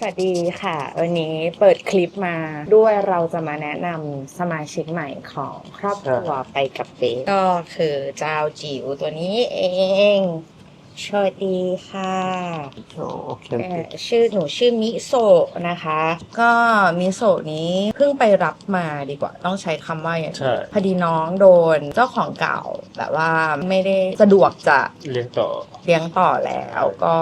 สวัสดีค่ะ วันนี้เปิดคลิปมาด้วยเราจะมาแนะนำสมาชิกใหม่ของครอบครัวไปกับเบสก็คือเจ้าจิ๋วตัวนี้เอง สวัสดีค่ะโอเคเอ่อชื่อหนูชื่อมิโซะนะคะ ก็มิโซะนี้เพิ่งไปรับมาดีกว่า ต้องใช้คำว่าอย่างนี้ใช่ พอดีน้องโดนเจ้าของเก่าแบบว่าไม่ได้สะดวกจะเลี้ยงต่อ เลี้ยงต่อแล้วก็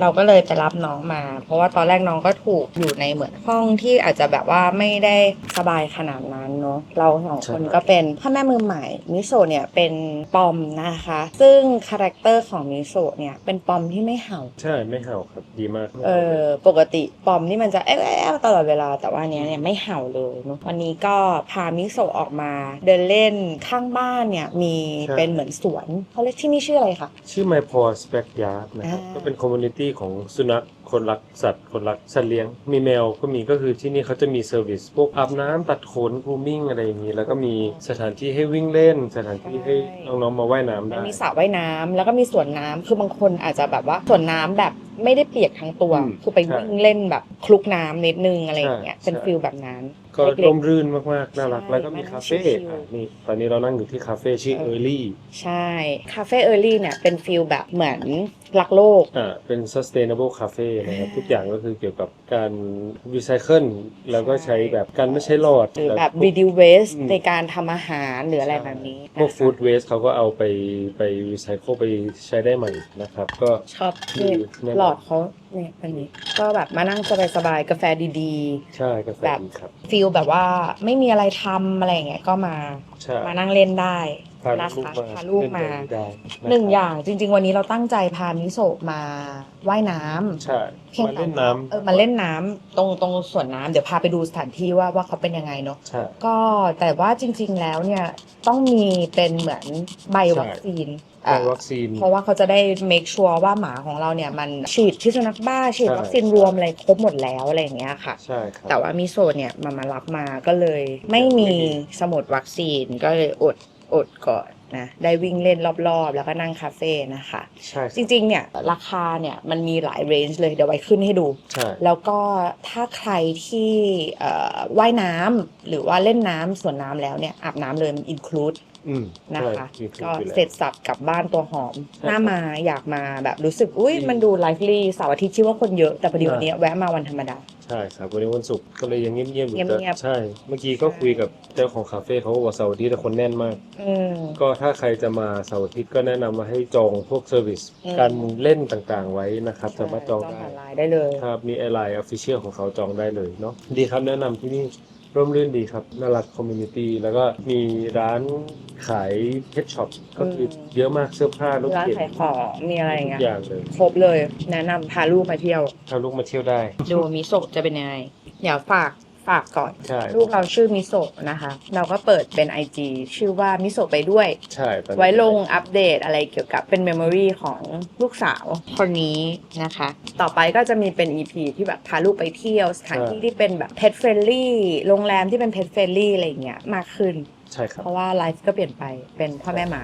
เราก็เลยไปรับน้องมา เพราะว่าตอนแรกน้องก็ถูกอยู่ในเหมือนห้องที่อาจจะแบบว่าไม่ได้สบายขนาดนั้นเนาะเราสองคนใช่ ก็เป็นพ่อแม่มือใหม่มิโซะเนี่ยเป็นปอมนะคะ ซึ่งคาแรคเตอร์ของมิโซะเนี่ยเป็นปอมที่ไม่เห่า ใช่ไม่เห่าครับดีมากเออปกติปอมนี่มันจะแอ๊วๆตลอดเวลาแต่ว่าอันเนี้ยเนี่ยไม่เห่าเลยเนอะวันนี้ก็พามิโซะออกมา เดินเล่นข้างบ้านเนี่ยมีเป็นเหมือนสวนเขาเรียกที่นี่ชื่ออะไรคะชื่อ My p a w s Backyard นะครับอ่าก็เป็นคอมมูนิตี้ของสุนัข คนรักสัตว์ คนรักสัตว์เลี้ยง มีแมวก็มีก็คือที่นี่เขาจะมีเซอร์วิสพวกอาบน้ำตัดขนกรูมิ่งอะไรอย่างนี้ แล้วก็มีสถานที่ให้วิ่งเล่น สถานที่ให้น้องๆมาว่ายน้ำมันได้มีสระว่ายน้ำแล้วก็มีสวนน้ำคือบางคนอาจจะแบบว่าสวนน้ำแบบไม่ได้เปียกทั้งตัว อืมคือไปใช่วิ่งเล่นแบบคลุกน้ำนิดนึงอะไรอย่างเงี้ย ใช่เป็นใช่ ฟิลแบบนั้นก็เล็กๆร่มรื่นมากๆน่ารักใช่แล้วก็มีมานั่งคาเฟ่ชิลๆอะนี่ตอนนี้เรานั่งอยู่ที่คาเฟ่ชื่อเออ Early ใช่ คาเฟ่เออร์ลี่เนี่ยเป็นฟิลแบบเหมือนรักโลก อ่าเป็น sustainable cafe นะครับ ทุกอย่างก็คือเกี่ยวกับการ recycle แล้วก็ใช้แบบการไม่ใช้หลอด หรือแบบพวก reduce waste อืม ในการทำอาหารหรืออะไรแบบนี้พวกนะคะฟู้ดเวสเขาก็เอาไปไปรีไซเคิลไปใช้ได้ใหม่นะครับ ก็ ชอบที่ดีแน่นอนหลอดเขาเนี่ยอันนี้ ก็แบบมานั่งสบายๆกาแฟดีใช่กาแฟแบบดีครับ ๆฟิลแบบว่าไม่มีอะไรทำอะไรอย่างเงี้ยก็มาใช่มานั่งเล่นได้พา นะลูกคะมาพาลูกมาเล่นได้ะหนึ่งครับอย่างจริง ๆ วันนี้เราตั้งใจพามิโซะมาว่ายน้ำใช่เพียงมาแต่เล่นน้ำเออมาเล่นน้ำตรงตรงสวนน้ำเดี๋ยวพาไปดูสถานที่ว่าว่าเขาเป็นยังไงเนาะใช่ก็แต่ว่าจริง ๆ แล้วเนี่ยต้องมีเป็นเหมือนใบวัคซีนใช่อะวัคซีนเพราะว่าเขาจะได้ make sure ว่าหมาของเราเนี่ยมันฉีดพิษสุนัขบ้าฉีดใช่วัคซีนรวมอะไรครบหมดแล้วอะไรอย่างเงี้ยค่ะใช่ครับแต่ว่ามิโซะเนี่ยมามารับมาก็เลย ไม่มีสมุดวัคซีนก็เลยอด อดก่อนนะได้วิ่งเล่นรอบๆ แล้วก็นั่งคาเฟ่นะคะ ใช่จริงๆเนี่ยราคาเนี่ยมันมีหลายเรนจ์เลยเดี๋ยวไว้ขึ้นให้ดู ใช่ แล้วก็ถ้าใครที่เอ่อว่ายน้ำหรือว่าเล่นน้ำส่วนน้ำแล้วเนี่ยอาบน้ำเลยมันอินคลูด อืมนะคะ ใช่มีก็อยู่แล้วเสร็จสับกลับบ้านตัวหอมใช่หน้ามาอยากมาแบบรู้สึก อุ้ยอืมมันดูไลฟ์ลี่เสาร์อาทิตย์ชื่อว่าคนเยอะแต่พอดีใช่วันนี้แวะมาวันธรรมดา ใช่ครับวันนี้วันศุกร์ก็เลยยังเงียบๆอยู่เงียบๆแต่ใช่ เมื่อกี้ก็คุยกับเจ้าของคาเฟ่เขาบอกว่าเสาร์อาทิตย์แต่คนแน่นมาก อืม ก็ถ้าใครจะมาเสาร์อาทิตย์ก็แนะนำมาให้จองพวกเซอร์วิสอืม การเล่นต่างๆไว้นะครับ สามารถจองได้ ผ่านไลน์ได้เลย ครับมีไอไลน์ออฟฟิเชียลของเขาจองได้เลยเนาะดีครับแนะนำที่นี่ ร่มรื่นดีครับ น่ารักคอมมูนิตี้แล้วก็มีร้านขายเพชช็อปก็คืออมเยอะมากเสื้อผ้ารถร้านเข็นขายของมีอะไรอย่างทุเงี้กยอย่างเลยครบเลยแนะนำพาลูกมาเที่ยว ถ้าลูกมาเที่ยวได้ ดูมิโซะจะเป็นยังไงเดี๋ยวฝาก ฝากก่อน ใช่ ลูกเราชื่อมิโซะนะคะ เราก็เปิดเป็น IG ชื่อว่ามิโซะไปด้วย ใช่ตอนนี้ไว้ลงอัปเดตอะไรเกี่ยวกับเป็นเมมโมรีของลูกสาวคนนี้นะคะ ต่อไปก็จะมีเป็น EP ที่แบบพาลูกไปเที่ยวสถานที่ที่เป็นแบบ pet friendly โรงแรมที่เป็น pet friendly อะไรอย่างเงี้ยมากขึ้น ใช่ครับ เพราะว่าไลฟ์ก็เปลี่ยนไปเป็นพ่อแม่หมา